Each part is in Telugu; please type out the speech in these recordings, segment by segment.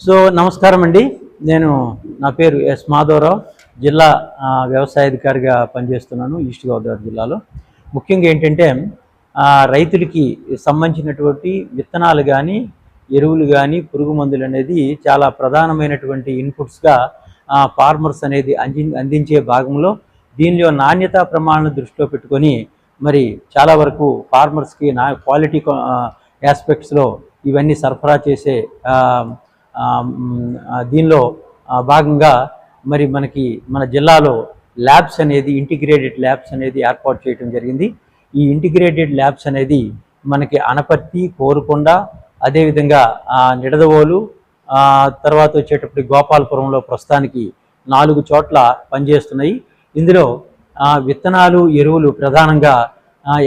సో నమస్కారం అండి. నేను నా పేరు ఎస్ మాధవరావు. జిల్లా వ్యవసాయాధికారిగా పనిచేస్తున్నాను ఈస్ట్ గోదావరి జిల్లాలో. ముఖ్యంగా ఏంటంటే రైతులకి సంబంధించినటువంటి విత్తనాలు కానీ ఎరువులు కానీ పురుగు మందులు అనేది చాలా ప్రధానమైనటువంటి ఇన్పుట్స్గా ఫార్మర్స్ అనేది అంది అందించే భాగంలో దీనిలో నాణ్యతా ప్రమాణాలను దృష్టిలో పెట్టుకొని మరి చాలా వరకు ఫార్మర్స్కి నా క్వాలిటీ ఆస్పెక్ట్స్లో ఇవన్నీ సరఫరా చేసే దీనిలో భాగంగా మరి మనకి మన జిల్లాలో ల్యాబ్స్ అనేది ఇంటిగ్రేటెడ్ ల్యాబ్స్ అనేది ఏర్పాటు చేయడం జరిగింది. ఈ ఇంటిగ్రేటెడ్ ల్యాబ్స్ అనేది మనకి అనపర్తి కోరుకొండ అదేవిధంగా నిడదవోలు తర్వాత వచ్చేటప్పుడు గోపాలపురంలో ప్రస్తుతానికి నాలుగు చోట్ల పనిచేస్తున్నాయి. ఇందులో విత్తనాలు ఎరువులు ప్రధానంగా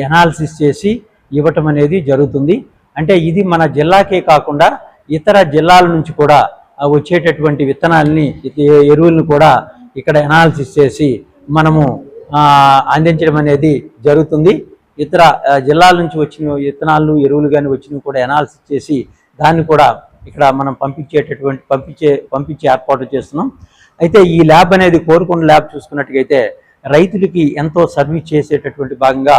ఎనాలిసిస్ చేసి ఇవ్వటం అనేది జరుగుతుంది. అంటే ఇది మన జిల్లాకే కాకుండా ఇతర జిల్లాల నుంచి కూడా వచ్చేటటువంటి విత్తనాలని ఎరువులను కూడా ఇక్కడ ఎనాలిసిస్ చేసి మనము అందించడం అనేది జరుగుతుంది. ఇతర జిల్లాల నుంచి వచ్చిన విత్తనాలు ఎరువులు కానీ వచ్చినవి కూడా ఎనాలిసిస్ చేసి దాన్ని కూడా ఇక్కడ మనం పంపించేటటువంటి పంపించే పంపించే ఏర్పాటు చేస్తున్నాం. అయితే ఈ ల్యాబ్ అనేది కోరుకున్న ల్యాబ్ చూసుకున్నట్టుగైతే రైతులకి ఎంతో సర్వీస్ చేసేటటువంటి భాగంగా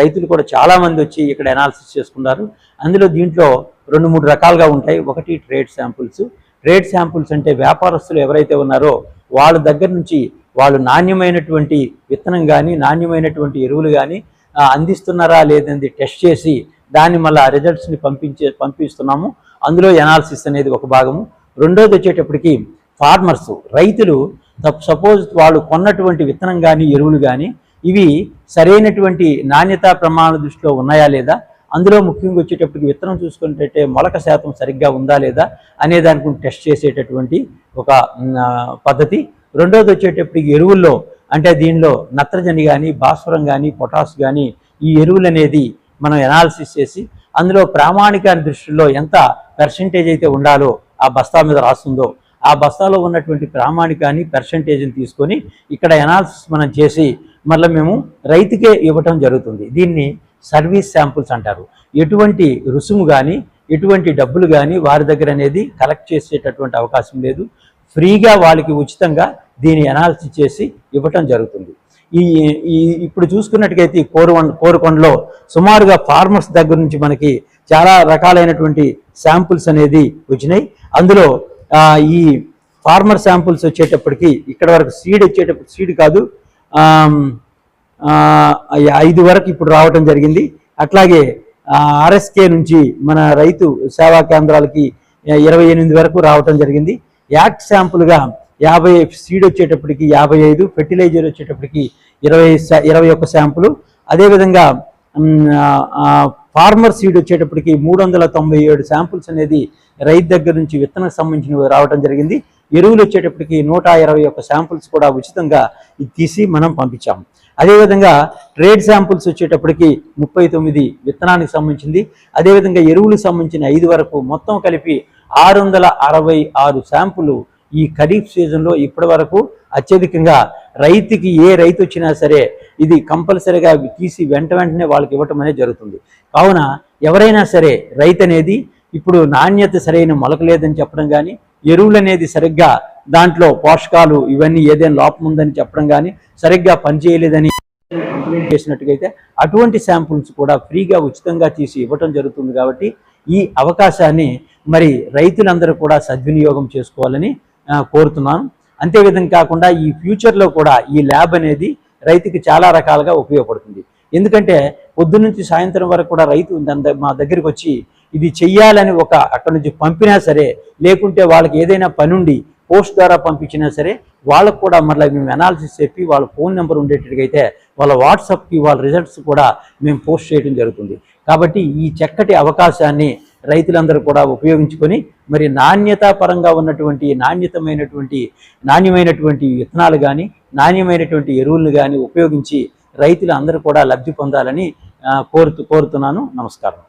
రైతులు కూడా చాలామంది వచ్చి ఇక్కడ ఎనాలిసిస్ చేసుకున్నారు. అందులో దీంట్లో రెండు మూడు రకాలుగా ఉంటాయి. ఒకటి ట్రేడ్ శాంపుల్స్ ట్రేడ్ శాంపుల్స్ అంటే వ్యాపారస్తులు ఎవరైతే ఉన్నారో వాళ్ళ దగ్గర నుంచి వాళ్ళు నాణ్యమైనటువంటి విత్తనం కానీ నాణ్యమైనటువంటి ఎరువులు కానీ అందిస్తున్నారా లేదని టెస్ట్ చేసి దాన్ని మళ్ళీ రిజల్ట్స్ని పంపించే పంపిస్తున్నాము. అందులో ఎనాలిసిస్ అనేది ఒక భాగము. రెండోది వచ్చేటప్పటికి ఫార్మర్స్ రైతులు సపోజ్ వాళ్ళు కొన్నటువంటి విత్తనం కానీ ఎరువులు కానీ ఇవి సరైనటువంటి నాణ్యతా ప్రమాణ దృష్టిలో ఉన్నాయా లేదా? అందులో ముఖ్యంగా వచ్చేటప్పటికి విత్తనం చూసుకున్నట్టయితే మొలక శాతం సరిగ్గా ఉందా లేదా అనే దానికి టెస్ట్ చేసేటటువంటి ఒక పద్ధతి. రెండోది వచ్చేటప్పటికి ఎరువుల్లో అంటే దీనిలో నత్రజని కానీ భాస్వరం కానీ పొటాష్ కానీ ఈ ఎరువులు అనేది మనం ఎనాలిసిస్ చేసి అందులో ప్రామాణిక దృష్టిలో ఎంత పర్సంటేజ్ అయితే ఉండాలో ఆ బస్తా మీద రాస్తుందో ఆ బస్తాలో ఉన్నటువంటి ప్రామాణికాన్ని పర్సంటేజ్ని తీసుకొని ఇక్కడ ఎనాలిసిస్ మనం చేసి మళ్ళీ మేము రైతుకే ఇవ్వటం జరుగుతుంది. దీన్ని సర్వీస్ శాంపుల్స్ అంటారు. ఎటువంటి రుసుము కానీ ఎటువంటి డబ్బులు కానీ వారి దగ్గర అనేది కలెక్ట్ చేసేటటువంటి అవకాశం లేదు. ఫ్రీగా వాళ్ళకి ఉచితంగా దీన్ని ఎనాలిసిస్ చేసి ఇవ్వటం జరుగుతుంది. ఈ ఈ ఇప్పుడు చూసుకున్నట్టుగైతే ఈ కోరుకొండ కోరుకొండలో సుమారుగా ఫార్మర్స్ దగ్గర నుంచి మనకి చాలా రకాలైనటువంటి శాంపుల్స్ అనేది వచ్చినాయి. అందులో ఈ ఫార్మర్ శాంపుల్స్ వచ్చేటప్పటికి ఇక్కడ వరకు సీడ్ వచ్చేటప్పుడు సీడ్ కాదు ఐదు వరకు ఇప్పుడు రావటం జరిగింది. అట్లాగే ఆర్ఎస్కే నుంచి మన రైతు సేవా కేంద్రాలకి ఇరవై ఎనిమిది వరకు రావటం జరిగింది. యాక్ట్ శాంపుల్గా యాభై సీడ్ వచ్చేటప్పటికి యాభై ఐదు ఫెర్టిలైజర్ వచ్చేటప్పటికి ఇరవై ఇరవై ఒక్క శాంపులు. అదేవిధంగా ఫార్మర్ సీడ్ వచ్చేటప్పటికి మూడు వందల తొంభై ఏడు శాంపుల్స్ అనేది రైతు దగ్గర నుంచి విత్తనం సంబంధించినవి రావడం జరిగింది. ఎరువులు వచ్చేటప్పటికి నూట ఇరవై ఒక్క శాంపుల్స్ కూడా ఉచితంగా ఇది తీసి మనం పంపించాము. అదేవిధంగా ట్రేడ్ శాంపుల్స్ వచ్చేటప్పటికి ముప్పై తొమ్మిది విత్తనానికి సంబంధించింది. అదేవిధంగా ఎరువులకు సంబంధించిన ఐదు వరకు మొత్తం కలిపి ఆరు వందల అరవై ఆరు శాంపుల్ ఈ ఖరీఫ్ సీజన్లో ఇప్పటి వరకు అత్యధికంగా రైతుకి ఏ రైతు వచ్చినా సరే ఇది కంపల్సరీగా తీసి వెంట వెంటనే వాళ్ళకి ఇవ్వటం అనేది జరుగుతుంది. కావున ఎవరైనా సరే రైతు అనేది ఇప్పుడు నాణ్యత సరైన మొలక లేదని చెప్పడం కానీ ఎరువులు అనేది సరిగ్గా దాంట్లో పోషకాలు ఇవన్నీ ఏదైనా లోపం ఉందని చెప్పడం కానీ సరిగ్గా పనిచేయలేదని కంప్లైంట్ చేసినట్టుగైతే అటువంటి శాంపుల్స్ కూడా ఫ్రీగా ఉచితంగా తీసి ఇవ్వటం జరుగుతుంది కాబట్టి ఈ అవకాశాన్ని మరి రైతులందరూ కూడా సద్వినియోగం చేసుకోవాలని కోరుతున్నాను. అంతేవిధంగా కాకుండా ఈ ఫ్యూచర్లో కూడా ఈ ల్యాబ్ అనేది రైతుకి చాలా రకాలుగా ఉపయోగపడుతుంది. ఎందుకంటే పొద్దున్నుంచి సాయంత్రం వరకు కూడా రైతు మా దగ్గరికి వచ్చి ఇది చెయ్యాలని ఒక అక్కడి నుంచి పంపినా సరే లేకుంటే వాళ్ళకి ఏదైనా పనుండి పోస్ట్ ద్వారా పంపించినా సరే వాళ్ళకు కూడా మళ్ళీ మేము అనాలిసిస్ చెప్పి వాళ్ళ ఫోన్ నెంబర్ ఉండేటట్టుగైతే వాళ్ళ వాట్సాప్కి వాళ్ళ రిజల్ట్స్ కూడా మేము పోస్ట్ చేయడం జరుగుతుంది. కాబట్టి ఈ చక్కటి అవకాశాన్ని రైతులందరూ కూడా ఉపయోగించుకొని మరి నాణ్యతా పరంగా ఉన్నటువంటి నాణ్యతమైనటువంటి నాణ్యమైనటువంటి విత్తనాలు కానీ నాణ్యమైనటువంటి ఎరువులను కానీ ఉపయోగించి రైతులు అందరూ కూడా లబ్ధి పొందాలని ఆ, కోరుతూ కోరుతున్నాను. నమస్కారం.